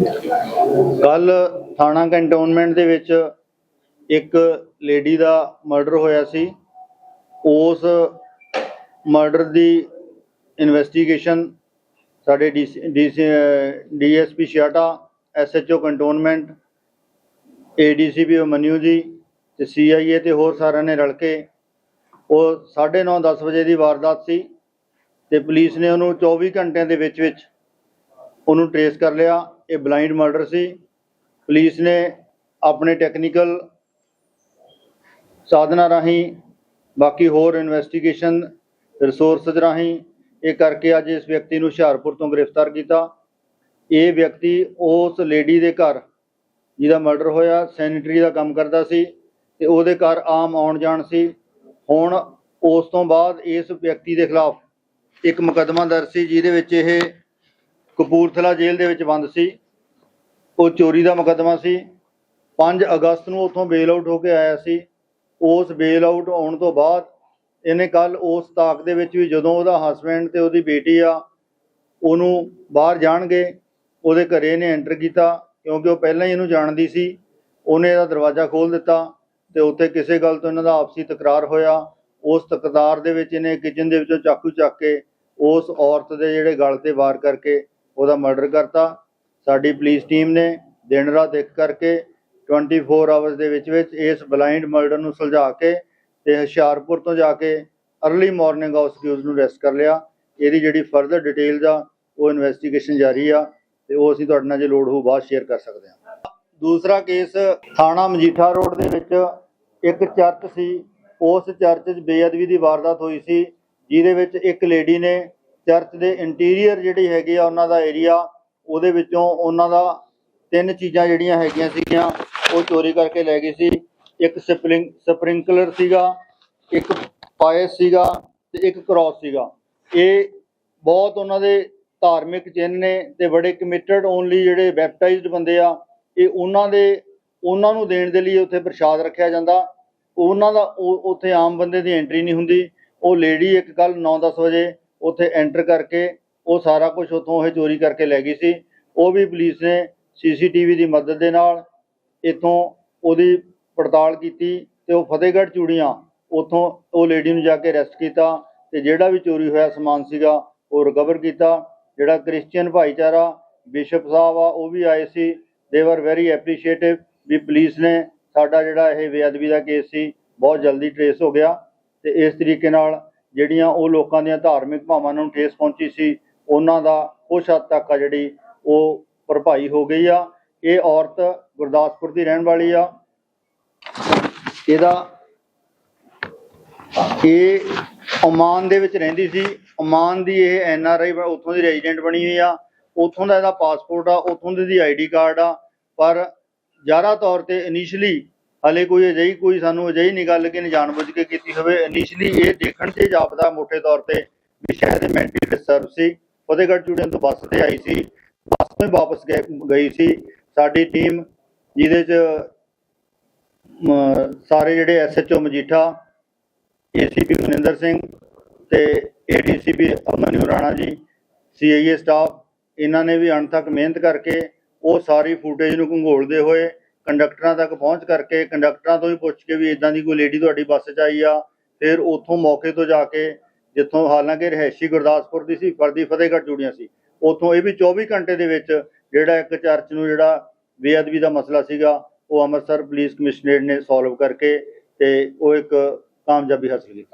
ਕੱਲ ਥਾਣਾ ਕੰਟੋਨਮੈਂਟ ਦੇ ਵਿੱਚ ਇੱਕ ਲੇਡੀ ਦਾ ਮਰਡਰ ਹੋਇਆ ਸੀ। ਉਸ ਮਰਡਰ ਦੀ ਇਨਵੈਸਟੀਗੇਸ਼ਨ ਸਾਡੇ ਡੀਐਸਪੀ ਸ਼ਿਆਟਾ, ਐਸਐਚਓ ਕੰਟੋਨਮੈਂਟ ਏਡੀਸੀਪੀ ਮਨਿਊ ਜੀ ਤੇ ਸੀਆਈਏ ਤੇ ਹੋਰ ਸਾਰਿਆਂ ਨੇ ਰਲ ਕੇ ਉਹ 9:30 10 ਵਜੇ ਦੀ ਵਾਰਦਾਤ ਸੀ ਤੇ ਪੁਲਿਸ ਨੇ ਉਹਨੂੰ 24 ਘੰਟਿਆਂ ਦੇ ਵਿੱਚ ਵਿੱਚ ਉਹਨੂੰ ਟਰੇਸ ਕਰ ਲਿਆ। ਇਹ ਬਲਾਈਂਡ ਮਰਡਰ ਸੀ। ਪੁਲਿਸ ਨੇ ਆਪਣੇ ਟੈਕਨੀਕਲ ਸਾਧਨਾਂ ਰਾਹੀਂ ਬਾਕੀ ਹੋਰ ਇਨਵੈਸਟੀਗੇਸ਼ਨ ਰਿਸੋਰਸਸ ਰਾਹੀਂ ਇਹ ਕਰਕੇ ਅੱਜ ਇਸ ਵਿਅਕਤੀ ਨੂੰ ਹੁਸ਼ਿਆਰਪੁਰ ਤੋਂ ਗ੍ਰਿਫਤਾਰ ਕੀਤਾ। ਇਹ ਵਿਅਕਤੀ ਉਸ ਲੇਡੀ ਦੇ ਘਰ ਜਿਹਦਾ ਮਰਡਰ ਹੋਇਆ ਸੈਨਿਟਰੀ ਦਾ ਕੰਮ ਕਰਦਾ ਸੀ ਤੇ ਉਹਦੇ ਘਰ ਆਮ ਆਉਣ ਜਾਣ ਸੀ। ਹੁਣ ਉਸ ਤੋਂ ਬਾਅਦ ਇਸ ਵਿਅਕਤੀ ਦੇ ਖਿਲਾਫ ਇੱਕ ਮੁਕੱਦਮਾ ਦਰਜ ਸੀ, ਜਿਹਦੇ ਵਿੱਚ ਇਹ ਕਪੂਰਥਲਾ ਜੇਲ੍ਹ ਦੇ ਵਿੱਚ ਬੰਦ ਸੀ। ਉਹ ਚੋਰੀ ਦਾ ਮੁਕੱਦਮਾ ਸੀ। 5 ਅਗਸਤ ਨੂੰ ਉੱਥੋਂ ਬੇਲ ਆਊਟ ਹੋ ਕੇ ਆਇਆ ਸੀ। ਉਸ ਬੇਲ ਆਊਟ ਆਉਣ ਤੋਂ ਬਾਅਦ ਇਹਨੇ ਕੱਲ ਉਸ ਤਾਕ ਦੇ ਵਿੱਚ ਵੀ ਜਦੋਂ ਉਹਦਾ ਹਸਬੈਂਡ ਤੇ ਉਹਦੀ ਬੇਟੀ ਆ, ਉਹਨੂੰ ਬਾਹਰ ਜਾਣਗੇ, ਉਹਦੇ ਘਰੇ ਇਹਨੇ ਐਂਟਰ ਕੀਤਾ ਕਿਉਂਕਿ ਉਹ ਪਹਿਲਾਂ ਹੀ ਇਹਨੂੰ ਜਾਣਦੀ ਸੀ। ਉਹਨੇ ਇਹਦਾ ਦਰਵਾਜ਼ਾ ਖੋਲ ਦਿੱਤਾ ਤੇ ਉੱਥੇ ਕਿਸੇ ਗੱਲ ਤੋਂ ਇਹਨਾਂ ਦਾ ਆਪਸੀ ਤਕਰਾਰ ਹੋਇਆ। ਉਸ ਤਕਰਾਰ ਦੇ ਵਿੱਚ ਇਹਨੇ ਕਿਚਨ ਦੇ ਵਿੱਚੋਂ ਚਾਕੂ ਚੱਕ ਕੇ ਉਸ ਔਰਤ ਦੇ ਜਿਹੜੇ ਗਲ ਤੇ ਵਾਰ ਕਰਕੇ ਉਹਦਾ ਮਰਡਰ ਕਰਤਾ। ਸਾਡੀ ਪੁਲਿਸ ਟੀਮ ਨੇ ਦਿਨ ਰਾਤ ਇੱਕ ਕਰਕੇ 24 ਆਵਰਸ ਦੇ ਵਿੱਚ ਵਿੱਚ ਇਸ ਬਲਾਈਂਡ ਮਰਡਰ ਨੂੰ ਸੁਲਝਾ ਕੇ ਤੇ ਹੁਸ਼ਿਆਰਪੁਰ ਤੋਂ ਜਾ ਕੇ ਅਰਲੀ ਮਾਰਨਿੰਗ ਉਸ ਕਿਊਜ਼ ਨੂੰ ਅਰੈਸਟ ਕਰ ਲਿਆ। ਇਹਦੀ ਜਿਹੜੀ ਫਰਦਰ ਡਿਟੇਲਸ ਆ, ਉਹ ਇਨਵੈਸਟੀਗੇਸ਼ਨ ਜਾਰੀ ਆ ਤੇ ਉਹ ਅਸੀਂ ਤੁਹਾਡੇ ਨਾਲ ਜੇ ਲੋੜ ਹੋ ਬਾਅਦ ਸ਼ੇਅਰ ਕਰ ਸਕਦੇ ਹਾਂ। ਦੂਸਰਾ ਕੇਸ ਥਾਣਾ ਮਜੀਠਾ ਰੋਡ ਦੇ ਵਿੱਚ ਇੱਕ ਚਰਚ ਸੀ। ਉਸ ਚਰਚ 'ਚ ਬੇਅਦਬੀ ਦੀ ਵਾਰਦਾਤ ਹੋਈ ਸੀ। ਜਿਹਦੇ ਵਿੱਚ ਇੱਕ ਲੇਡੀ ਨੇ ਚਰਚ ਦੇ ਇੰਟੀਰੀਅਰ ਜਿਹੜੀ ਹੈਗੀ ਆ ਉਹਨਾਂ ਦਾ ਏਰੀਆ, ਉਹਦੇ ਵਿੱਚੋਂ ਉਹਨਾਂ ਦਾ ਤਿੰਨ ਚੀਜ਼ਾਂ ਜਿਹੜੀਆਂ ਹੈਗੀਆਂ ਸੀਗੀਆਂ, ਉਹ ਚੋਰੀ ਕਰਕੇ ਲੈ ਗਈ ਸੀ। ਇੱਕ ਸਪਰਿੰਗ ਸਪ੍ਰਿੰਕਲਰ ਸੀਗਾ, ਇੱਕ ਪਾਇਸ ਸੀਗਾ ਤੇ ਇੱਕ ਕ੍ਰਾਸ ਸੀਗਾ। ਇਹ ਬਹੁਤ ਉਹਨਾਂ ਦੇ ਧਾਰਮਿਕ ਚਿੰਨ੍ਹ ਨੇ ਤੇ ਬੜੇ ਕਮਿਟਡ ਓਨਲੀ ਜਿਹੜੇ ਬੈਪਟਾਈਜ਼ਡ ਬੰਦੇ ਆ, ਇਹ ਉਹਨਾਂ ਦੇ, ਉਹਨਾਂ ਨੂੰ ਦੇਣ ਦੇ ਲਈ ਉੱਥੇ ਪ੍ਰਸ਼ਾਦ ਰੱਖਿਆ ਜਾਂਦਾ। ਉਹਨਾਂ ਦਾ ਉਹ- ਉੱਥੇ ਆਮ ਬੰਦੇ ਦੀ ਐਂਟਰੀ ਨਹੀਂ ਹੁੰਦੀ। ਉਹ ਲੇਡੀ ਇੱਕ ਕੱਲ 9-10 ਵਜੇ ਉੱਥੇ ਐਂਟਰ ਕਰਕੇ ਉਹ ਸਾਰਾ ਕੁਝ ਉੱਥੋਂ ਇਹ ਚੋਰੀ ਕਰਕੇ ਲੈ ਗਈ ਸੀ। ਉਹ ਵੀ ਪੁਲਿਸ ਨੇ ਸੀਸੀਟੀਵੀ ਦੀ ਮਦਦ ਦੇ ਨਾਲ ਇੱਥੋਂ ਉਹਦੀ ਪੜਤਾਲ ਕੀਤੀ ਤੇ ਉਹ ਫਤਿਹਗੜ੍ਹ ਚੂੜੀਆਂ ਉੱਥੋਂ ਉਹ ਲੇਡੀ ਨੂੰ ਜਾ ਕੇ ਅਰੈਸਟ ਕੀਤਾ ਤੇ ਜਿਹੜਾ ਵੀ ਚੋਰੀ ਹੋਇਆ ਸਮਾਨ ਸੀਗਾ ਉਹ ਰਿਕਵਰ ਕੀਤਾ। ਜਿਹੜਾ ਕ੍ਰਿਸਚੀਅਨ ਭਾਈਚਾਰਾ ਬਿਸ਼ਪ ਸਾਹਿਬ ਆ, ਉਹ ਵੀ ਆਏ ਸੀ। ਦੇ ਵਰ ਵੈਰੀ ਐਪਰੀਸ਼ੀਏਟਿਵ ਵੀ ਪੁਲਿਸ ਨੇ ਸਾਡਾ ਜਿਹੜਾ ਇਹ ਬੇਅਦਬੀ ਦਾ ਕੇਸ ਸੀ, ਬਹੁਤ ਜਲਦੀ ਟਰੇਸ ਹੋ ਗਿਆ ਤੇ ਇਸ ਤਰੀਕੇ ਨਾਲ ਜਿਹੜੀਆਂ ਉਹ ਲੋਕਾਂ ਦੀਆਂ ਧਾਰਮਿਕ ਭਾਵਨਾਵਾਂ ਨੂੰ ਠੇਸ ਪਹੁੰਚੀ ਸੀ, ਉਹਨਾਂ ਦਾ ਕੁਛ ਹੱਦ ਤੱਕ ਆ ਜਿਹੜੀ ਉਹ ਭਰਪਾਈ ਹੋ ਗਈ ਆ। ਇਹ ਔਰਤ ਗੁਰਦਾਸਪੁਰ ਦੀ ਰਹਿਣ ਵਾਲੀ ਆ। ਇਹਦਾ ਇਹ ਓਮਾਨ ਦੇ ਵਿੱਚ ਰਹਿੰਦੀ ਸੀ। ਓਮਾਨ ਦੀ ਇਹ ਐਨ ਆਰ ਆਈ ਉੱਥੋਂ ਦੀ ਰੈਜ਼ੀਡੈਂਟ ਬਣੀ ਹੋਈ ਆ। ਉੱਥੋਂ ਦਾ ਇਹਦਾ ਪਾਸਪੋਰਟ ਆ, ਉੱਥੋਂ ਦੀ ਆਈਡੀ ਕਾਰਡ ਆ। ਪਰ ਜ਼ਿਆਦਾ ਤੌਰ ਤੇ ਇਨੀਸ਼ੀਅਲੀ ਹਲੇ ਕੋਈ ਅਜਿਹੀ ਕੋਈ ਸਾਨੂੰ ਅਜਿਹੀ ਨਹੀਂ ਗੱਲ ਕਿ ਜਾਣਬੁੱਝ ਕੇ ਕੀਤੀ ਹੋਵੇ। ਇਨੀਸ਼ੀਅਲੀ ਇਹ ਦੇਖਣ 'ਚ ਜਾਪਦਾ ਮੋٹے ਤੌਰ ਤੇ ਵੀ ਸ਼ਾਇਦ ਇਹ ਮੈਂਟਲੀ ਡਿਸਟਰਬ ਸੀ। ਫਤਿਹਗੜ੍ਹ ਚੂੜੀਆਂ ਤੋਂ ਬੱਸ ਤੇ ਆਈ ਸੀ। ਬੱਸ ਤੋਂ ਹੀ ਵਾਪਸ ਗਏ- ਗਈ ਸੀ। ਸਾਡੀ ਟੀਮ ਜਿਹਦੇ 'ਚ ਸਾਰੇ ਜਿਹੜੇ ਐਸਐਚਓ ਮਜੀਠਾ ਏਸੀਪੀ ਮਨਿੰਦਰ ਸਿੰਘ ਤੇ ADCP ਅਮਨਿਊ Rana ji CIA staff ਇਹਨਾਂ ਨੇ ਵੀ ਅਣਥੱਕ ਮਿਹਨਤ ਕਰਕੇ ਉਹ ਸਾਰੀ ਫੁਟੇਜ ਨੂੰ ਘੰਗੋਲਦੇ ਹੋਏ ਕੰਡਕਟਰਾਂ ਤੱਕ ਪਹੁੰਚ ਕਰਕੇ ਕੰਡਕਟਰਾਂ ਤੋਂ ਵੀ ਪੁੱਛ ਕੇ ਵੀ ਇਦਾਂ ਦੀ ਕੋਈ ਲੇਡੀ ਤੁਹਾਡੀ ਬੱਸ 'ਚ ਆਈ ਆ, ਫਿਰ ਉੱਥੋਂ ਮੌਕੇ ਤੋਂ ਜਾ ਕੇ ਜਿੱਥੋਂ ਹਾਲਾਂਕਿ ਰਹਿਸ਼ੀ ਗੁਰਦਾਸਪੁਰ ਦੀ ਸੀ, ਫਰਦੀ ਫਤਿਹਗੜ੍ਹ ਜੁੜੀਆਂ ਸੀ, ਉੱਥੋਂ ਇਹ ਵੀ 24 ਘੰਟੇ ਦੇ ਵਿੱਚ ਜਿਹੜਾ ਇੱਕ ਚਰਚ ਨੂੰ ਜਿਹੜਾ ਬੇਅਦਬੀ ਦਾ ਮਸਲਾ ਸੀਗਾ, ਉਹ ਅੰਮ੍ਰਿਤਸਰ ਪੁਲਿਸ ਕਮਿਸ਼ਨਰੇਟ ਨੇ ਸੋਲਵ ਕਰਕੇ ਤੇ ਉਹ ਇੱਕ ਕਾਮਯਾਬੀ ਹਾਸਲ ਕੀਤੀ।